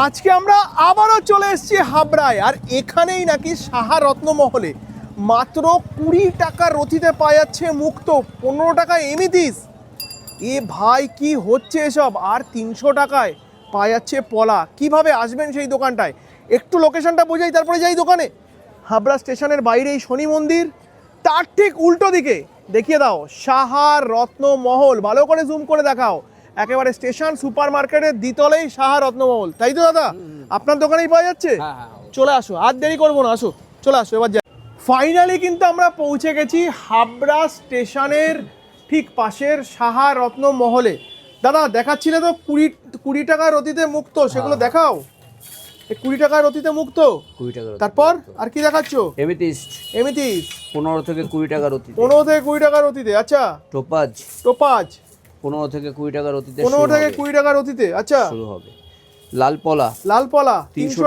আজকে আমরা আবারও চলে এসেছি হাবড়ায়, আর এখানেই নাকি সাহা রত্নমহলে। মাত্র কুড়ি টাকা রথিতে পাওয়া যাচ্ছে মুক্ত, পনেরো টাকা এমিতিস এ ভাই, কি হচ্ছে এসব? আর তিনশো টাকায় পাওয়া যাচ্ছে পলা। কীভাবে আসবেন সেই দোকানটায়? একটু লোকেশনটা বোঝাই, তারপরে যাই দোকানে। হাবড়া স্টেশনের বাইরে এই শনি মন্দির। তার ঠিক উল্টো দিকে, দেখিয়ে দাও, সাহা রত্নমহল। ভালো করে জুম করে দেখাও। একেবারে স্টেশন সুপার মার্কেটের দ্বিতলেই সাহা রত্নমহল। তাই তো দাদা? আপনার দোকানেই পাওয়া যাচ্ছে? হ্যাঁ হ্যাঁ চলে আসো আর দেরি করব না আসো চলে আসো এবার যাই। ফাইনালি কিন্তু আমরা পৌঁছে গেছি হাবড়া স্টেশনের ঠিক পাশের সাহা রত্ন মহলে দাদা দেখাচ্ছিলে তো কুড়ি কুড়ি টাকার অতীতে মুক্ত সেগুলো দেখাও। কুড়ি টাকার অতীতে মুক্ত? কুড়ি টাকার তারপর আর কি দেখাচ্ছ? এমিতিস্ট। পনেরো থেকে কুড়ি টাকার অতীতে। পনেরো থেকে কুড়ি টাকার অতীতে আচ্ছা। টোপাজ। টোপাজ। পনেরো থেকে কুড়ি টাকার অতীতে পনেরো থেকে কুড়ি টাকার অতীতে আচ্ছা। শুরু হবে। লাল পলা লালপলা তিনশো তিনশো